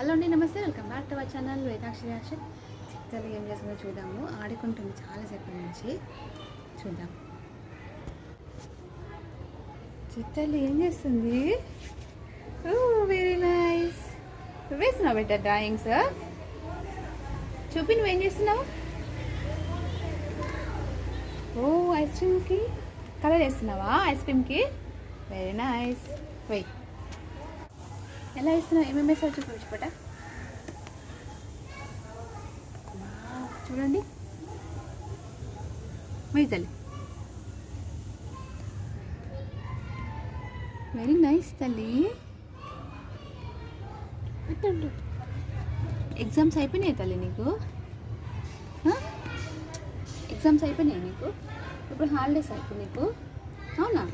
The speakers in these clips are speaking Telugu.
హలో అండి నమస్తే. Welcome back to our channel Vedakshi action చిత్తలు ఏం చేస్తుందో చూద్దాము. ఆడుకుంటుంది చాలాసేపటి నుంచి. చూద్దాం. చిత్తలు ఏం చేస్తుంది? వెరీ నైస్ వేస్తున్నావు బిడ్డ డ్రాయింగ్స్ చూపి నువ్వేం చేస్తున్నావు? ఓ ఐస్ క్రీమ్కి కలర్ వేస్తున్నావా ఐస్ క్రీమ్కి వెరీ నైస్ వెయిట్ ఎలా ఇస్తున్నావు? ఏమేమి వేసావు చూపించు పట చూడండి. తల్లి. వెరీ నైస్ తల్లి. ఎగ్జామ్స్ అయిపోయినాయి తల్లి నీకు? ఎగ్జామ్స్ అయిపోయినాయి నీకు? ఇప్పుడు హాలిడేస్ అయిపోయి నీకు? అవునా?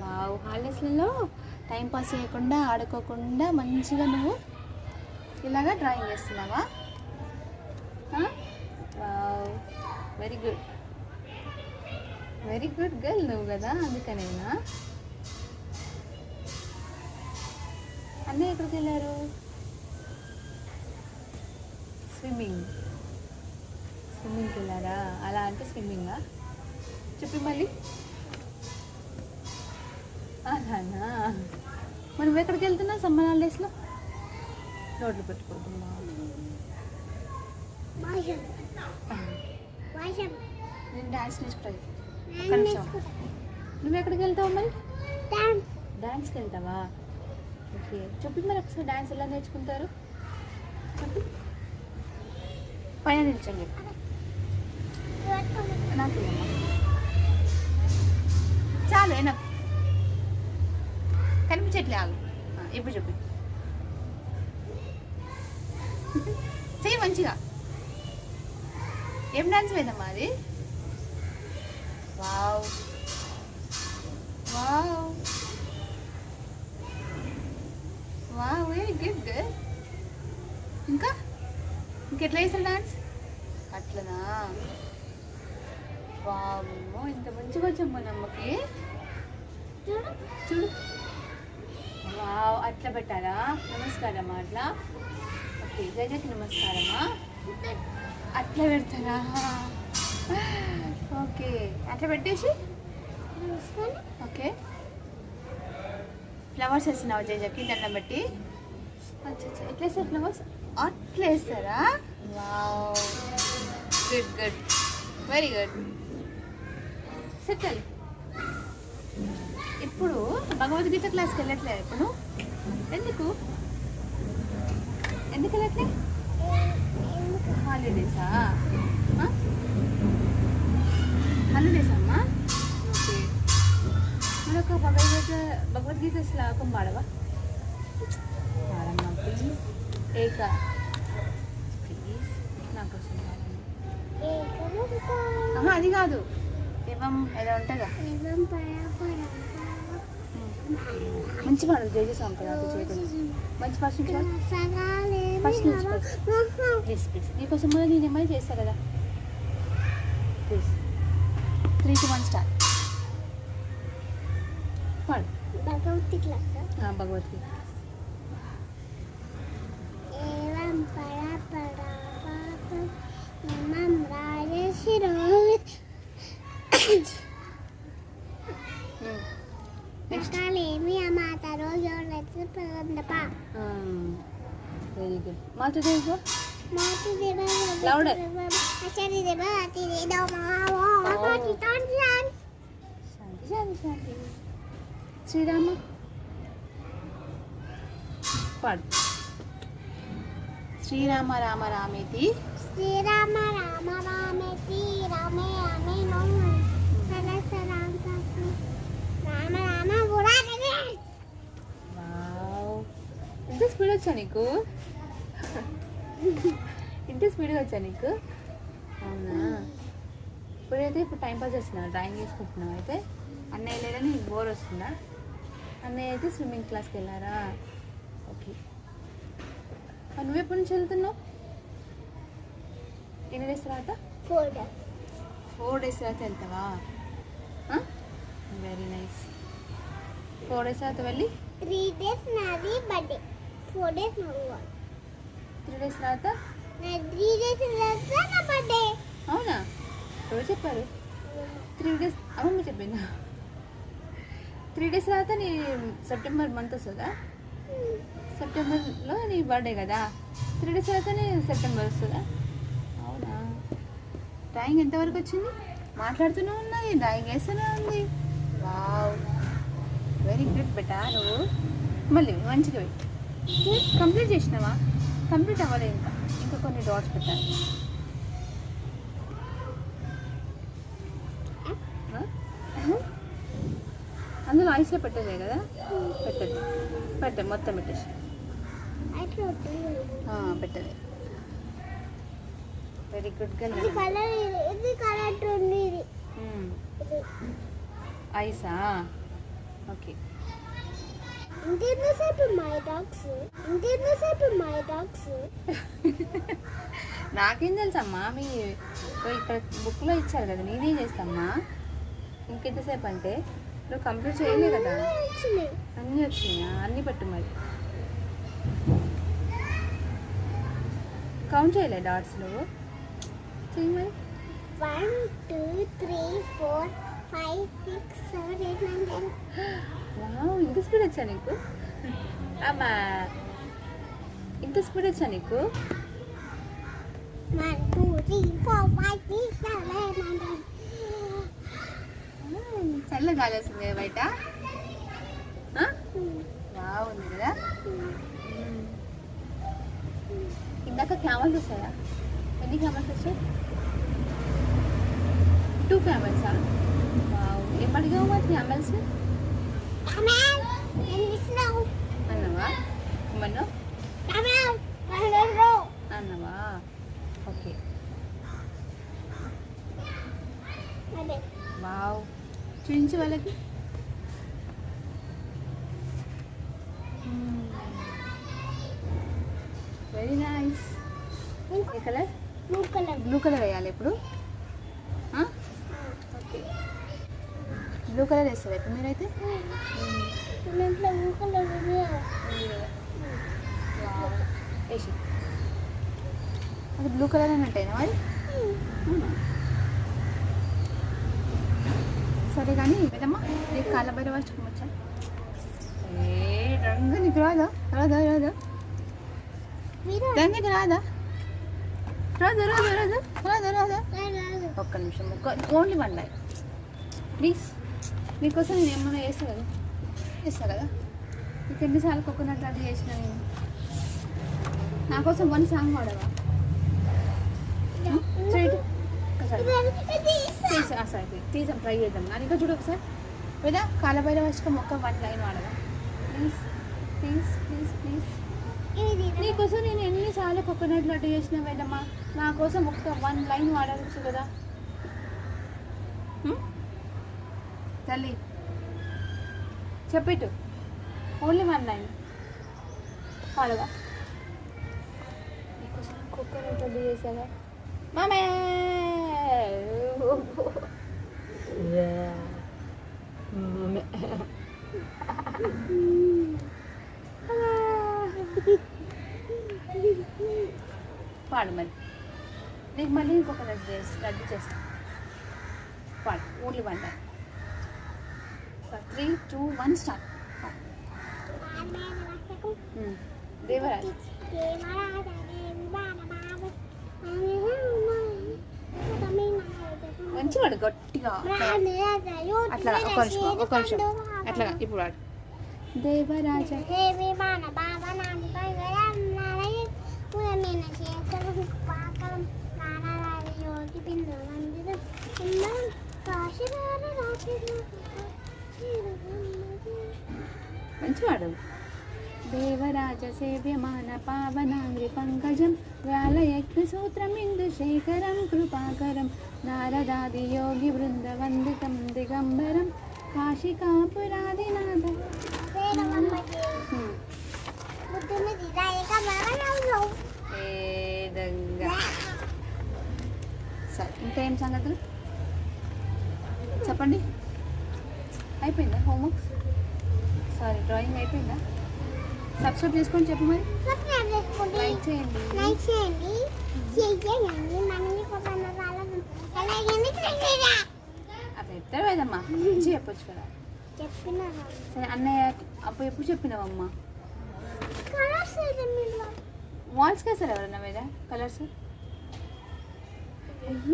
వావ్ హాలిడేస్లలో టైంపాస్ చేయకుండా ఆడుకోకుండా మంచిగా నువ్వు ఇలాగా డ్రాయింగ్ చేస్తున్నావా wow. Very good very good girl నువ్వు కదా అందుకనేనా? అన్నయ్య ఎక్కడికి వెళ్ళారు? స్విమ్మింగ్ స్విమ్మింగ్కి వెళ్ళారా? అలా అంటే స్విమ్మింగా చెప్పి మళ్ళీ. అలానా? నువ్వు ఎక్కడికి వెళ్తున్నావు సమ్మర్ హాలిడేస్లో? రోడ్లు పెట్టుకుంటున్నా. నేను డాన్స్ నువ్వు ఎక్కడికి వెళ్తావు మరి? డాన్స్కి వెళ్తావా? ఓకే. చెప్పి మరి ఒకసారి డాన్స్ ఎలా నేర్చుకుంటారు? చెప్పు. పైన చెప్పు నాకు. చాలు ఏనా కనిపించట్లే ఆగు ఇప్పుడు చెప్పు. చెయ్యి మంచిగా. ఏం డాన్స్ వేదమ్మా అది? Wow. Wow. Wow very good ఇంకా? ఇంకెట్లా వేసారు డాన్స్ అట్లనా? వామ్మో ఇంత మంచిగా వచ్చాము నమ్మకి చూడు చూడు. అట్లా పెట్టారా? నమస్కారమా అట్లా? ఓకే గజకి నమస్కారమా? అట్లా పెడతారా? ఓకే అట్లా పెట్టేసి? ఓకే. ఫ్లవర్స్ వేస్తున్నావు జజకి? దండం పెట్టి? అచ్చా ఎట్లా వేస్తారు ఫ్లవర్స్? అట్లా వేస్తారా? Wow. Good good. Very good. Settle ఇప్పుడు భగవద్గీత క్లాస్కి వెళ్ళట్లేదు ఇప్పుడు. ఎందుకు? ఎందుకు వెళ్ళట్లే? హాలిడేసా హాలిడేస్ అమ్మా? ఓకే. మరొక భగవద్గీత భగవద్గీత శ్లోకం పాడవా? పాడమ్మా ప్లీజ్ ఏక. ప్లీజ్ పాడమ్మా. అది కాదు. ఏమం ఏదో ఉంటుందా? మంచి పాడు జేజీ సాంగ్ కదా అది చేయకుండా. మంచి ఫస్ట్ నుంచి పాడు. ఫస్ట్ నుంచి పాడు. ప్లీజ్ ప్లీజ్ నీకోసం మళ్ళీ నేను ఏమైనా చేస్తా కదా. Please three two one start పాడు. ఆ, Bhagavad Gita. Next very good. మాతృదేవి Louder. శాంతి శాంతి శాంతి. శ్రీరామ. పాడు. శ్రీరామ రామ రామేతి. శ్రీరామ రామ రామేతి రామే రామే సరస రామ రామ రామ గురాగనే వావ్ ఇంత స్పీడ్ వచ్చా నీకు? ఇంత స్పీడ్గా వచ్చా నీకు? అవునా? ఇప్పుడైతే ఇప్పుడు టైం పాస్ చేస్తున్నావు డ్రాయింగ్ చేసుకుంటున్నావు అయితే. అన్నయ్య లేదని నీకు? బోర్ వస్తుందా? అన్నయ్య అయితే స్విమ్మింగ్ క్లాస్కి వెళ్ళారా? ఓకే. నువ్వు ఎప్పటి నుంచి వెళ్తున్నావు? ఎన్ని డేస్ తర్వాత? ఫోల్డర్ ఫోర్ డేస్ తర్వాత వెళ్తావా? వెరీ నైస్ ఫోర్ డేస్ తర్వాత వెళ్ళి? త్రీ డేస్ నాది birthday four days three days తర్వాత? త్రీ డేస్ తర్వాత నా బర్త్డే అవునా? ఎవరు చెప్పారు? త్రీ డేస్ అమ్మమ్మ చెప్పిందా. త్రీ డేస్ తర్వాత నీ సెప్టెంబర్ మంత్ వస్తుందా? సెప్టెంబర్లో నీ బర్త్డే కదా. త్రీ డేస్ తర్వాత నీ సెప్టెంబర్ వస్తుందా? అవునా? డ్రాయింగ్ ఎంతవరకు వచ్చింది? మాట్లాడుతూనే ఉన్నది డ్రాయింగ్ వేస్తూనే ఉంది. వావ్ వెరీ గుడ్ బెటా నువ్వు. మళ్ళీ మంచిగా వెయ్యి కంప్లీట్ చేసినావా? కంప్లీట్ అవ్వలేదు ఇంకా. ఇంకా కొన్ని డాట్స్ పెట్టాలి? అందులో ఐస్లో పెట్టలే కదా? పెట్టదు. పెట్ట మొత్తం పెట్టేసి. పెట్టలే వెరీ గుడ్ గల్ ఐసా ఓకే ఇంకెంతసేపు మై డాగ్స్ ఇంకెంతసేపు మై డాగ్స్ నాకేం తెలుసమ్మా మీ ఇక్కడ బుక్లో ఇచ్చారు కదా నేనేం చేస్తామ్మా. ఇంకెంతసేపు అంటే నువ్వు కంప్లీట్ చేయలే కదా. అన్నీ వచ్చినాయా? అన్నీ పెట్టు మరి. కౌంట్ చేయలే డాట్స్ నువ్వు మరి. One two three four five six seven eight nine ten ఇంత స్పీడ్ వచ్చా నీకు? అమ్మా ఇంత స్పీడ్ వచ్చా నీకు? చల్ల గాలి వస్తుంది బయట? బాగుంది కదా? ఇందాక క్యామల్స్ వస్తాయా ఎన్ని క్యామల్స్ వచ్చాయి? టూ క్యామల్సా ఏం అడిగావు మరి క్యామల్స్ అన్నవా? కమాల్ అన్నవా? ఓకే. వావ్. చూపించు వాళ్ళకి. వెరీ నైస్ ఏ colour? Blue colour blue colour వేయాలి ఇప్పుడు ఓకే బ్లూ కలర్ వేస్తారు ఇప్పుడు మీరైతే? బ్లూ వేసి అది బ్లూ కలర్ అన్నట్టేనా మరి? సరే కానీ పెద్దమ్మా నీకు కాళ్ళ బయట వచ్చి? ఏ రంగు నీకు రాదా? రాదా రాదా? రంగుకి రాదా? రాదా రాదా రాదా? రాదా రాదా? ఒక్క నిమిషం ఒక్క ఓన్లీ వన్ లైన్. ప్లీజ్. మీకోసం నేను ఏమన్నా చేస్తా కదా? చేస్తా కదా? నీకు ఎన్నిసార్లు కోకోనట్ లాంటి చేసిన నేను? నా కోసం వన్ సాంగ్ పాడవా? ఒకసారి. తీసి ట్రై చేద్దాం. కానీ ఇంకా చూడు ఒకసారి. లేదా కాలబైల వర్షకం ఒక్క వన్ లైన్ వాడవా? ప్లీజ్ ప్లీజ్ ప్లీజ్ ప్లీజ్ నీకోసం నేను ఎన్నిసార్లు కోకోనట్ లడ్డు చేసిన వేదమ్మా? నా కోసం ఒక్క వన్ లైన్ వాడవచ్చు కదా? తల్లి. చెప్పిట్టు. ఓన్లీ వన్ నైన్ పాడవా కుక్కర్ కోకోనట్ లడ్డు చేశాగా మామే. పాడు మరి. నీకు మళ్ళీ ఇంకొక రద్దు చేసి రద్దు చేస్తాను పాడు. Only one nine three two one start Devaraj మంచి వాడు గట్టిగా అట్లా ఒక నిమిషం ఒక నిమిషం అట్లా ఇప్పుడు వాడు దేవరాజ హే రాశిలో మంచివాడు దేవరాజ సేవ్యమాన పావనాంగ్రి పంకజం వ్యాలయజ్ఞ సూత్రమిందు శేఖరం కృపాకరం నారదాది యోగి బృంద వందితం దిగంబరం కాశికాపురాదినాథ హ్మ్. బుద్ధుని రాయక మరణంలో ఏదంగా సరే ఇంకా ఏం సంగతులు చెప్పండి అయిపోయిందా హోంవర్క్ సారీ డ్రాయింగ్ అయిపోయిందా? సబ్స్క్రైబ్ చేసుకొని చెప్పు మరి. సబ్స్క్రైబ్ చేసుకోండి లైక్ చేయండి. లైక్ చేయండి. షేర్ చేయండి వాళ్ళని అలాగే అట్లా మంచి చెప్పొచ్చు కదా. చెప్పిన సరే అన్నయ్య అప్పుడు ఎప్పుడు చెప్పినావమ్మా? కలర్స్ వాల్స్కి వేస్తారు ఎవరన్నా మీద? కలర్స్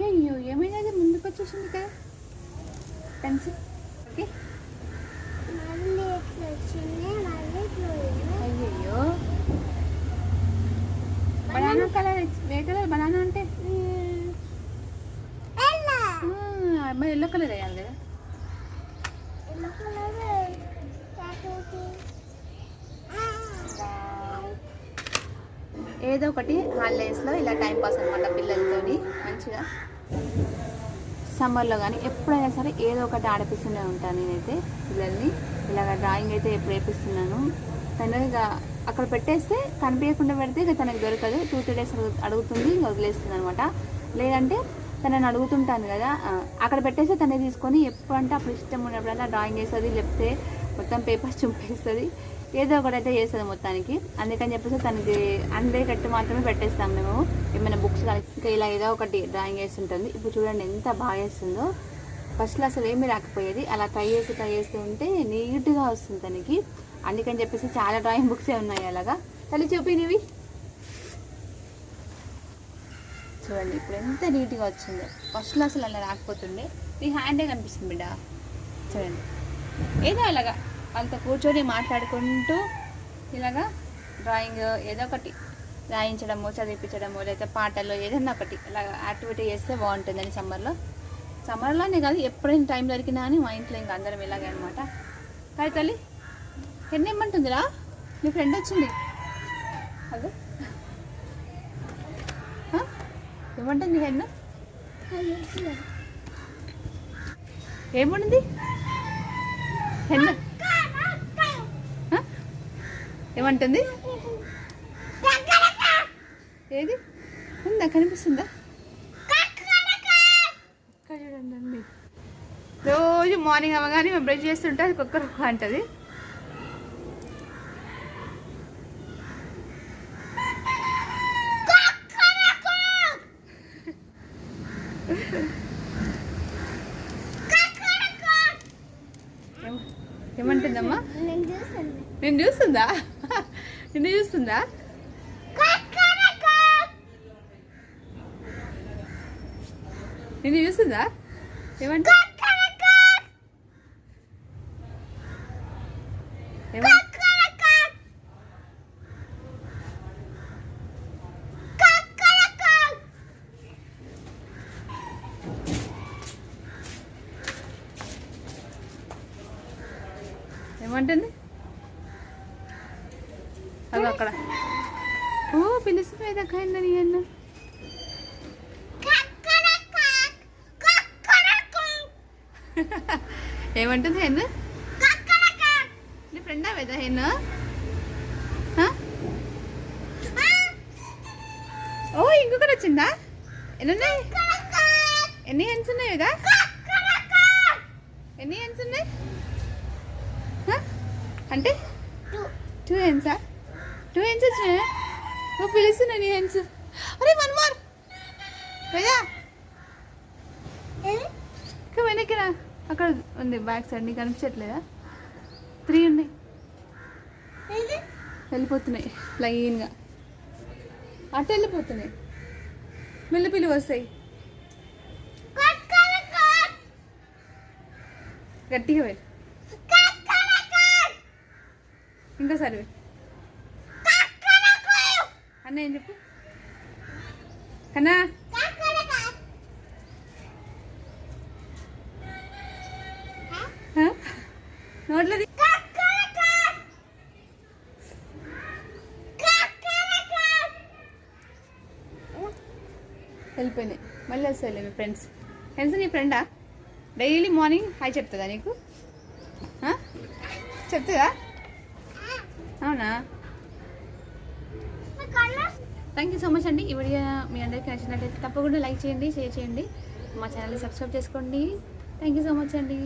అయ్యో ఏమైనా ముందుకు వచ్చేసింది కదా. Pencil okay. అయ్యయ్యో. బనానా కలర్ ఏ కలర్? బనానా అంటే? ఎల్లో. ఆ, మరి ఎల్లో కలర్ వేయాలి కదా. ఏదో ఒకటి హాలిడేస్లో ఇలా టైం పాస్ అనమాట పిల్లలతోని మంచిగా. సమ్మర్లో కానీ ఎప్పుడైనా సరే ఏదో ఒకటి ఆడిపిస్తూనే ఉంటాను నేనైతే పిల్లల్ని. ఇలాగ డ్రాయింగ్ అయితే ఎప్పుడు వేపిస్తున్నాను. తను ఇక అక్కడ పెట్టేస్తే కనిపించకుండా పెడితే ఇక తనకు దొరకదు. టూ త్రీ డేస్ అడుగుతుంది ఇంక వదిలేస్తుంది అనమాట లేదంటే తనని అడుగుతుంటాను కదా అక్కడ పెట్టేస్తే తనే తీసుకొని ఎప్పుడంటే అప్పుడు ఇష్టం ఉన్నప్పుడల్లా డ్రాయింగ్ వేస్తుంది లేకపోతే మొత్తం పేపర్స్ చుంపేస్తుంది. ఏదో ఒకటి అయితే చేస్తుంది మొత్తానికి. అందుకని చెప్పేసి తనకి అందేటట్టు మాత్రమే పెట్టేస్తాం మేము. ఏమైనా బుక్స్ కానీ ఇంకా ఇలా ఏదో ఒకటి డ్రాయింగ్ వేస్తుంటుంది ఇప్పుడు చూడండి ఎంత బాగా వేస్తుందో ఫస్ట్లో అసలు ఏమీ రాకపోయేది. అలా ట్రై చేసి ట్రై చేస్తూ ఉంటే నీట్గా వస్తుంది తనకి. అందుకని చెప్పేసి చాలా డ్రాయింగ్ బుక్సే ఉన్నాయి అలాగా. తల్లి చూపినివి. చూడండి ఇప్పుడు ఎంత నీట్గా వచ్చిందో. ఫస్ట్లో అసలు అలా రాకపోతుండే. నీ హ్యాండే కనిపిస్తుంది బిడ్డ. చూడండి. ఏదో అలాగా. వాళ్ళతో కూర్చొని మాట్లాడుకుంటూ ఇలాగా డ్రాయింగ్ ఏదో ఒకటి రాయించడము చదివించడము లేకపోతే పాటలు ఏదైనా ఒకటి ఇలా యాక్టివిటీ చేస్తే బాగుంటుందని సమ్మర్లో సమ్మర్లోనే కాదు ఎప్పుడైనా టైం దొరికినా అని మా ఇంట్లో ఇంకా అందరం ఇలాగే అనమాట కాదు తల్లి ఎన్ని ఇమ్మంటుందిరా? మీ ఫ్రెండ్ వచ్చింది. అదే? ఏమంటుంది హెన్ను? ఏముంది? హెన్ను? ఏమంటుంది? ఏది? ఉందా? కనిపిస్తుందా ఇక్కడ చూడండి అండి. రోజు మార్నింగ్ అవ్వగానే మేము బ్రష్ చేస్తుంటే అది కుక్క కుక్క అంటది. ఏమంటుందమ్మా? నేను చూస్తుందా? నిన్ను చూస్తుందా? నిన్ను చూస్తుందా? ఏమంటా ఏమంటుంది? అది అక్కడ. ఓ పిలుస్తుంది ఏదక్క అయిందని అన్న? ఏమంటుంది హెన్? నీ ఫ్రెండా వేదా హెన్? ఓ ఇంకొకటి వచ్చిందా? ఎన్ని ఉన్నాయి? ఎన్ని హెన్స్ ఉన్నాయి కదా ఎన్ని హెన్స్ ఉన్నాయి హ? అంటే టూ హెన్సా టూ హెన్స్ వచ్చినాయా? ఓ పిలుస్తున్నా నీ అరే వన్ మోర్ వెనక్కి రా. అక్కడ ఉంది బ్యాక్ సైడ్ నీకు కనిపించట్లేదా? త్రీ ఉన్నాయి. వెళ్ళిపోతున్నాయి లైన్గా. అటు వెళ్ళిపోతున్నాయి. మెల్లి పిల్లి వస్తాయి గట్టిగా వెళ్ళి. ఇంకా సరే అన్న ఏం చెప్పు? కన్నా? నోట్లది వెళ్ళిపోయినాయి. మళ్ళీ వస్తాయి మీ ఫ్రెండ్స్ ఫ్రెండ్స్ నీ ఫ్రెండా డైలీ మార్నింగ్ హాయ్ చెప్తుందా నీకు? చెప్తుందా? అవునా? థ్యాంక్ యూ సో మచ్ అండి. ఈ వీడియో మీ అందరికీ నచ్చినట్లయితే తప్పకుండా లైక్ చేయండి షేర్ చేయండి. మా ఛానల్ని సబ్స్క్రైబ్ చేసుకోండి. థ్యాంక్ యూ సో మచ్ అండి.